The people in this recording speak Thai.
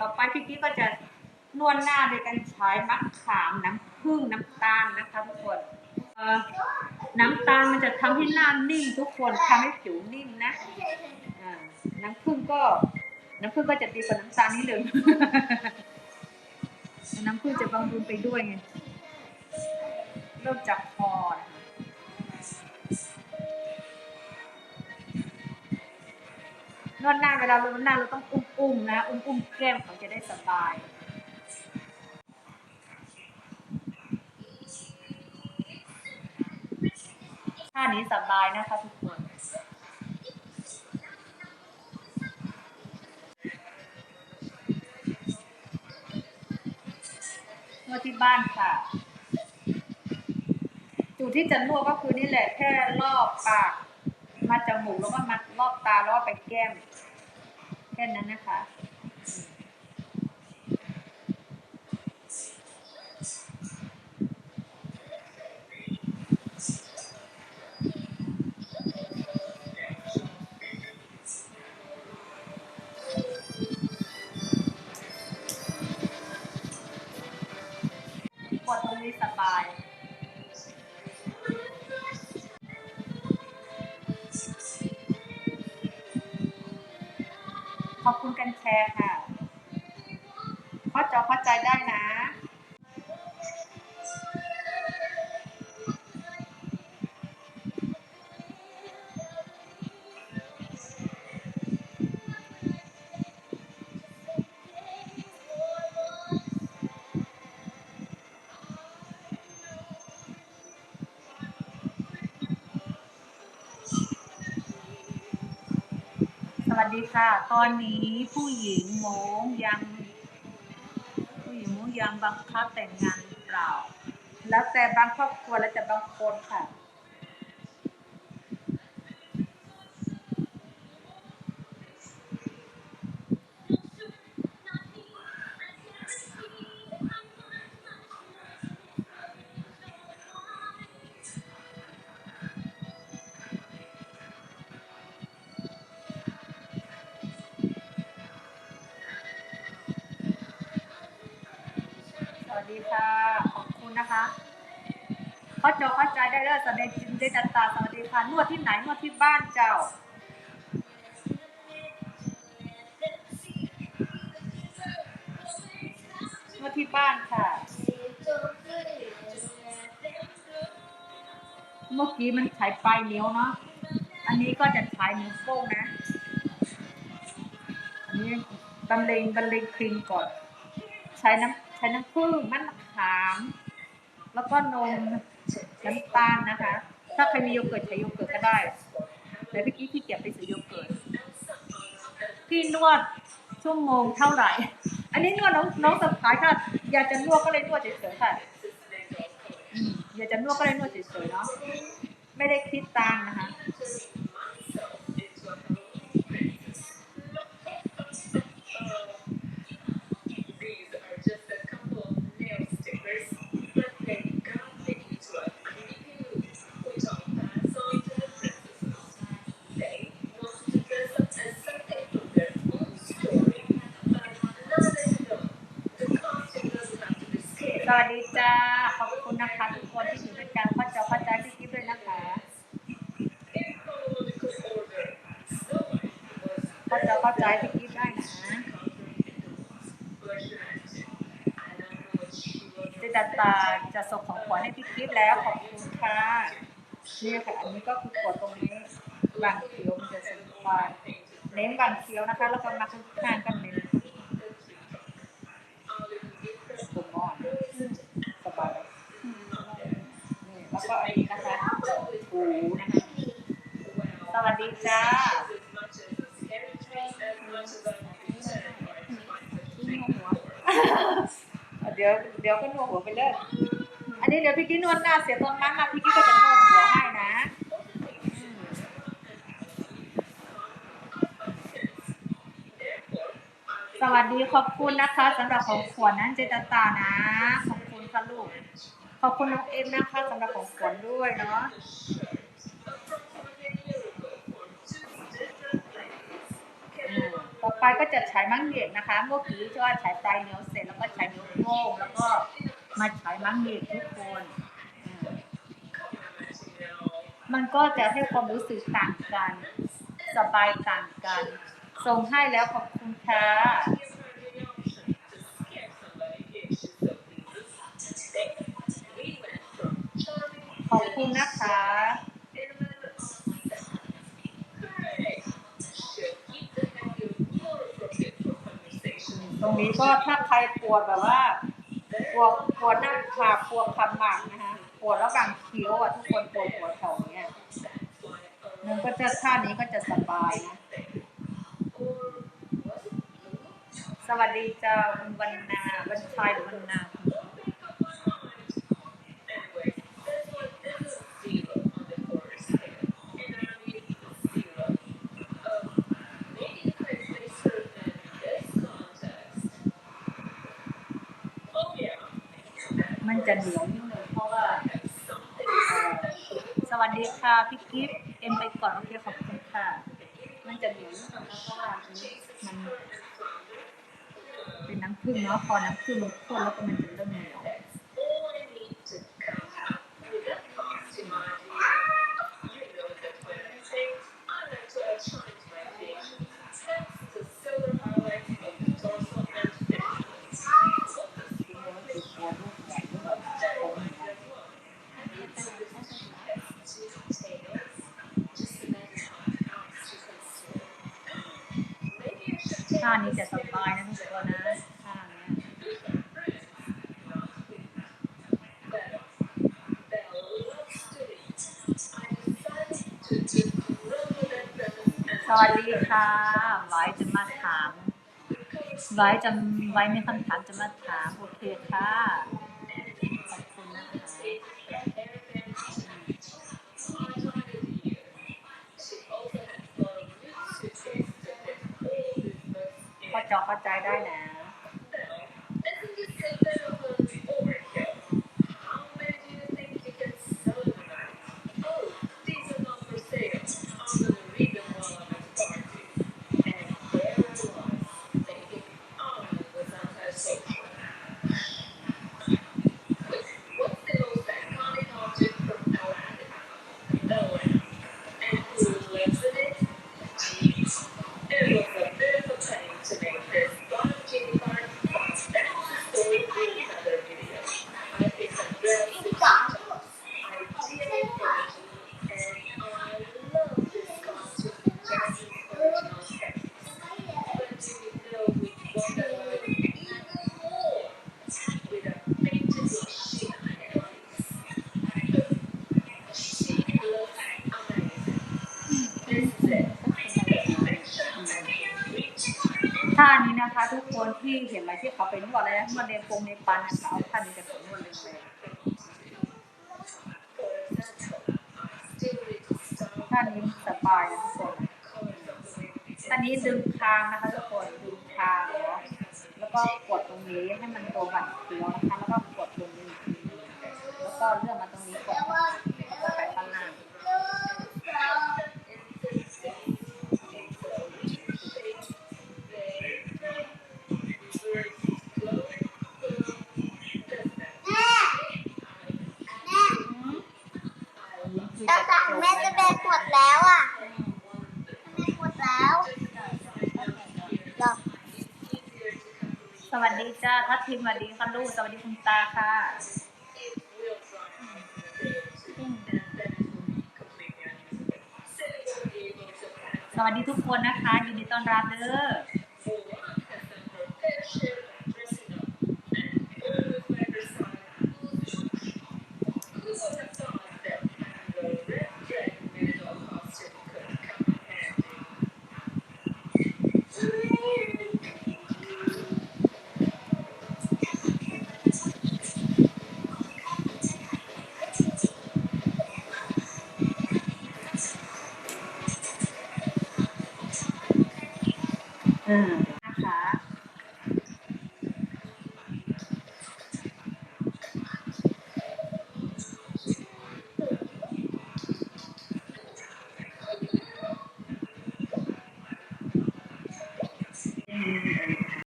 ต่อไปพี่กี้ก็จะนวดหน้าโดยการใช้มะขามน้ำผึ้งน้ำตาลนะคะทุกคนน้ำตาลมันจะทำให้หน้านิ่มทุกคนทำให้ผิวนิ่มนะน้ำผึ้งก็น้ำผึ้งก็จะดีกว่าน้ำตาลนิดนึงน้ำผึ้งจะบำรุงไปด้วยไงเริ่มจากคอนะคะ นวดหน้าเวลาเรานวดหน้าเราต้องอุ้มๆนะ อุ้มๆแก้มเขาจะได้สบายท่านี้สบายนะคะทุกคน นวดที่บ้านค่ะ จุดที่จะนวดก็คือนี่แหละแค่รอบปาก มาจมูกแล้วก็มารอบตาแล้วก็ไปแก้มแค่นั้นนะคะ ร์ค่ะเข้าใจเข้าใจได้ ดีค่ะ ตอนนี้ผู้หญิงโมงยัง ผู้หญิงโมงยังบังคับแต่งงานหรือเปล่า แล้วแต่บางครอบครัวแล้วแต่บางคนค่ะ ดีค่ะ ขอบคุณนะคะเข้าใจเข้าใจได้แล้วสวัสดีจินเดจันตาสวัสดีค่ะนวดที่ไหนนวดที่บ้านเจ้านวดที่บ้านค่ะ เมื่อกี้มันใช้ปลายนิ้วเนาะ อันนี้ก็จะใช้นิ้วโป้งนะ อันนี้บรรเลงบรรเลงครีมก่อน ใช้น้ำ ช้น้ำผึ้งมันมะขาม แล้วก็นมน้ำตาลนะคะ ถ้าใครมีโยเกิร์ตใช้โยเกิร์ตก็ได้ แต่เมื่อกี้พี่เก็บไปซื้อโยเกิร์ตพี่นวดชั่วโมงเท่าไหร่ อันนี้นวดน้องน้องสะพายค่ะ อยากจะนวดก็เลยนวดเฉยๆค่ะ อยากจะนวดก็เลยนวดเฉยๆเนาะ ไม่ได้คิดตังค์นะคะ วัสดีจ้า ขอบคุณนะคะทุกคนที่อยู่ด้วยกันเข้าใจเข้าใจพี่กิ๊ด้วยนะคะเข้าใจเข้าใจพี่กิ๊ได้นะ blush and I don't know what she was เจจันตาจะส่งของขวัญให้พี่กิ๊แล้วขอบคุณค่ะนี่ค่ะอันนี้ก็คือกดตรงนี้บางเคี้ยวมันจะสบายเน้นบางเคี้ยวนะคะแล้วก็มาข้างๆกันนผมอ่อนสบาย นี่แล้วก็อันนี้นะคะหูนะคะสวัสดีจ้า as much as a scary train as much as I pretend or I find such นวดหัวเดี๋ยวเดี๋ยวก็นวดหัวไปเลยอันนี้เดี๋ยวพี่กี้นวดหน้าเสียตรงนั้นนะพี่กี้ก็จะนวดหัวให้นะอืมสวัสดีขอบคุณนะคะสำหรับของขวัญนั้นเจตตานะ ขอบคุณค่ะลูก ขอบคุณน้องเอ็มนะคะสำหรับของขวัญด้วยเนาะอืมขอไปก็จะใช้มังเอกนะคะเมื่อกี้จะว่าใช้ปลายนิ้วเสร็จแล้วก็ใช้นิ้วโป้งแล้วก็มาใช้มังเอกทุกคน มันก็จะให้ความรู้สึกต่างกัน สบายต่างกัน ส่งให้แล้วขอบคุณค่ะ คุณนะคะ ตรงนี้ก็ถ้าใครปวดแบบว่าปวดปวดหน้าผากปวดคำหมากนะคะปวดระหว่างเคี้ยวอะทุกคนปวดหัวแถวเนี้ยมันก็จะท่านี้ก็จะสบายนะสวัสดีเจ้าคุณวรรณาวันชัยหรือวรรณา มัน จะเหนียวนิดนึงเพราะว่าสวัสดีค่ะพี่กิฟต์เอ็มไปก่อนโอเคขอบคุณค่ะ มันจะเหนียวนิดนึงเพราะว่ามันเป็นน้ำผึ้งเนาะพอน้ำผึ้งลดนข้นแล้วก็มันจะเริ่มเหนียวานี้จะสบายนะทุกคนนะท่าเนี้ยสวัสดีค่ะไว้จะมาถามไว้จะไว้มีคำถามจะมาถาม โอเคค่ะ เข้าใจเข้าใจได้นะ ท่านี้นะคะ ทุกคนที่เห็นอะไรที่เขาไปนวดอะไรนะนวดในปงในปันนะคะเอาท่านี้จะไปนวดเลยเลยท่านี้สบายนะทุกคนท่านี้ดึงคางนะคะทุกคนดึงคางเนาะแล้วก็กดตรงนี้ให้มันตัวบันเคี้ยวนะคะแล้วก็กดตรงนี้ แล้วก็เลื่อนมาตรงนี้กด แม่จะแบกหมดแล้วอะแม่หมดแล้วหรอสวัสดีจ้าทัพทิมสวัสดีค่ะลูกสวัสดีคุณตาค่ะสวัสดีทุกคนนะคะยินดีต้อนรับเด้อ อ่า